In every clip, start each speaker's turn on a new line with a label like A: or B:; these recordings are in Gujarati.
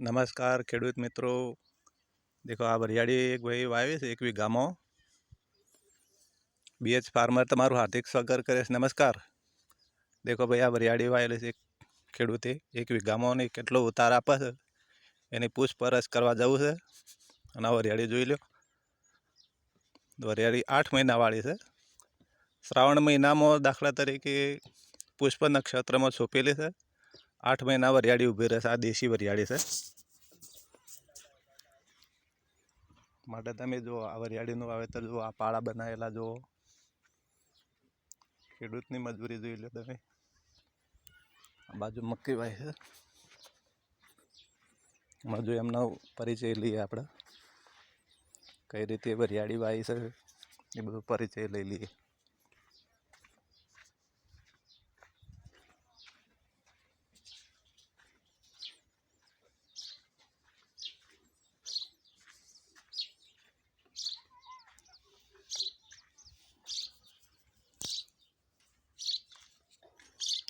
A: નમસ્કાર, ખેડૂત મિત્રો. દેખો, આ વરિયાળી એક ભાઈ વાવી છે, એક વીઘામાં. બીએચ ફાર્મર તમારું હાર્દિક સ્વાગત કરે છે. નમસ્કાર. દેખો ભાઈ, આ વરિયાળી વાવેલી છે એક ખેડૂતે. એક વીઘામાં ને કેટલો ઉતાર આપે છે? એની પૂછપરછ કરવા જવું છે. અને આ વરિયાળી જોઈ લો વરિયાળી આઠ મહિનાવાળી છે. શ્રાવણ મહિનામાં દાખલા તરીકે પુષ્પ નક્ષત્રમાં છોપેલી છે. આઠ મહિના વરિયાળી ઊભી રહેશે. આ દેશી વરિયાળી છે. માટે તમે જો આ વરિયાળીનું વાવેતર જુઓ, આ પાળા બનાવેલા જુઓ. ખેડૂતની મજૂરી જોઈ લો તમે. આ બાજુ મક્કી વાય છે. મજુ એમનો પરિચય લઈએ આપણે. કઈ રીતે વરિયાળી વાય છે, એ બધું પરિચય લઈ લઈએ.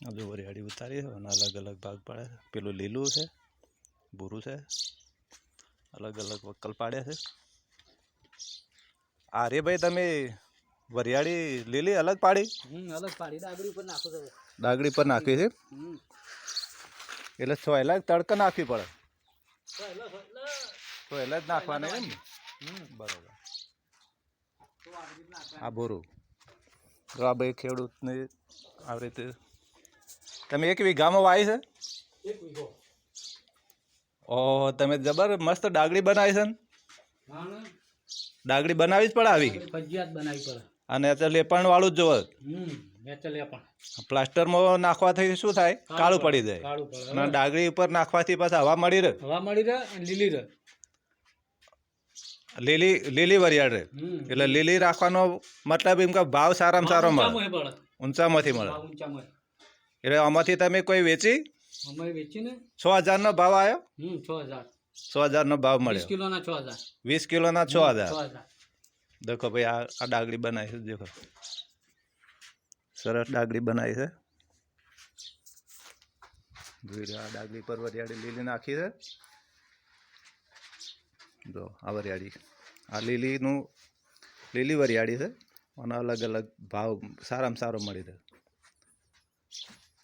A: હજુ વરિયાળી ઉતારી છે અને અલગ અલગ ભાગ પાડે છે પેલું લીલું છે ભૂરું છે અલગ અલગ વક્કલ પાડ્યા છે આ રે ભાઈ તમે વરિયાળી લીલી અલગ પાડી
B: અલગ પાડી ડાગડી ઉપર નાખો
A: ડાગડી પર નાખી છે એટલે સોયલા તડકા નાખવી પડે।
B: પહેલા
A: જ નાખવાના એમ? બરોબર.
B: તો
A: આ ભૂરું તો આ ભાઈ ખેડૂતને આવી રીતે તમે એક વીઘામાં વાવી છે? ઓહો તમે જબર મસ્ત ડાગડી બનાવી છે ને? ડાગડી બનાવી જ પડે આવી?
B: આપણે બનાવી પડે.
A: અને અત્યારે લેપણ વાળું જ જોવે. પ્લાસ્ટરમાં નાખવાથી શું થાય? કાળું પડી જાય. અને ડાગડી ઉપર નાખવાથી પાછા હવા મળી રહે?
B: હવા મળી રહે લીલી રહે.
A: લીલી લીલી વરિયાળ રહે. એટલે લીલી રાખવાનો મતલબ એમ કે ભાવ સારામાં સારો મળે. ઊંચામાંથી મળે. એટલે આમાંથી તમે કોઈ વેચી?
B: અમે વેચીને?
A: છ હજારનો ભાવ આવ્યો
B: હમ છ હજાર.
A: છ હજારનો ભાવ મળ્યો.
B: કિલોના છ હજાર.
A: વીસ કિલોના છ હજાર. દેખો ભાઈ આ આ ડાગડી બનાવી છે દેખો. સરસ ડાગડી બનાવી છે. જોઈ રહ્યો આ ડાગડી પર વરિયાળી લીલી નાખી છે. જો આ વરિયાળી. આ લીલીનું લીલી વરિયાળી છે. અને અલગ અલગ ભાવ સારામાં સારો મળી રહે.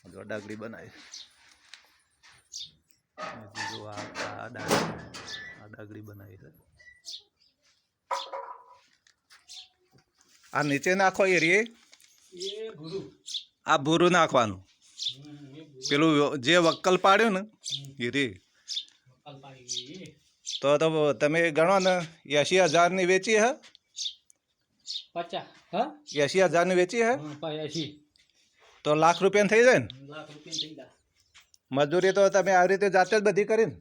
A: જો ડાગડી બનાવી. જો આ આ ડાગડી બનાવી છે. આ નીચે નાખો એ રે આ ભૂરું નાખવાનું. પેલું જે વક્કલ પાડ્યું ને એ રે તો તો તમે ગણો ને એંશી હજારની વેચી હે?
B: પચાસ હા?
A: એંશી હજારની વેચી હે?
B: હા પાયાશી
A: તો લાખ રૂપિયાની થઈ જાય ને?
B: લાખ રૂપિયા થઈ
A: મજૂરી તો તમે આવી રીતે જાતે જ બધી કરીને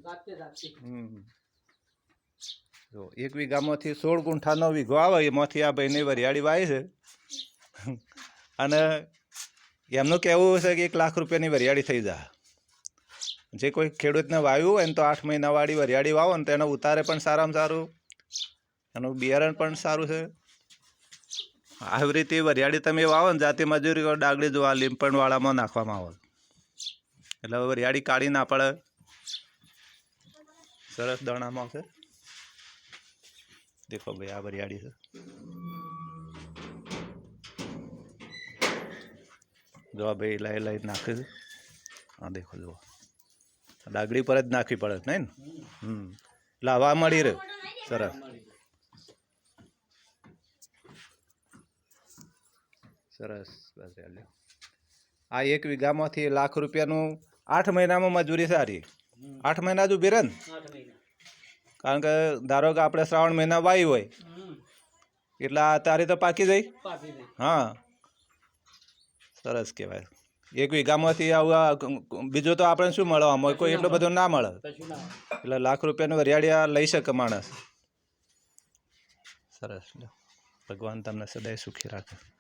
A: જો એક વીઘામાંથી સોળ ગુંઠાનો વીઘો આવે એમાંથી આ ભાઈની વરિયાળી વાય છે. અને એમનું કહેવું છે કે એક લાખ રૂપિયાની વરિયાળી થઈ જાય જે કોઈ ખેડૂતને વાવ્યું હોય ને તો આઠ મહિનાવાળી વરિયાળી વાવો ને તો એનો ઉતારે પણ સારામાં સારું એનું બિયારણ પણ સારું છે. આવી રીતે વરિયાળી તમે વાવો ને જાતે મજૂરી કરો, ડાગડી જોવા, લીંપણવાળામાં નાખવામાં આવે. એટલે વરિયાળી કાઢી ના પડે સરસ દણામાં છે. દેખો ભાઈ આ વરિયાળી છે. જો ભાઈ લાઈ લાઈ નાખે છે. હા દેખો, જુઓ. ડાગડી પર જ નાખવી પડે, નહીં ને? હમ. લાવા મળી રહે સરસ. સરસ બસ આ એક વીઘામાંથી લાખ રૂપિયાનું આઠ મહિનામાં મજૂરી સારી. આઠ મહિના જ ઊભી રહે ને? કારણ કે ધારો કે આપણે શ્રાવણ મહિના વાવી હોય એટલે આ તારી તો પાકી
B: જઈ.
A: હા. સરસ કહેવાય. એક વીઘામાંથી આવું બીજું તો આપણે શું મળે? આમાં કોઈ એટલું બધું ના મળે. એટલે લાખ રૂપિયાનું વરિયાળી આ લઈ શકે માણસ. સરસ. ભગવાન તમને સદાય સુખી રાખે.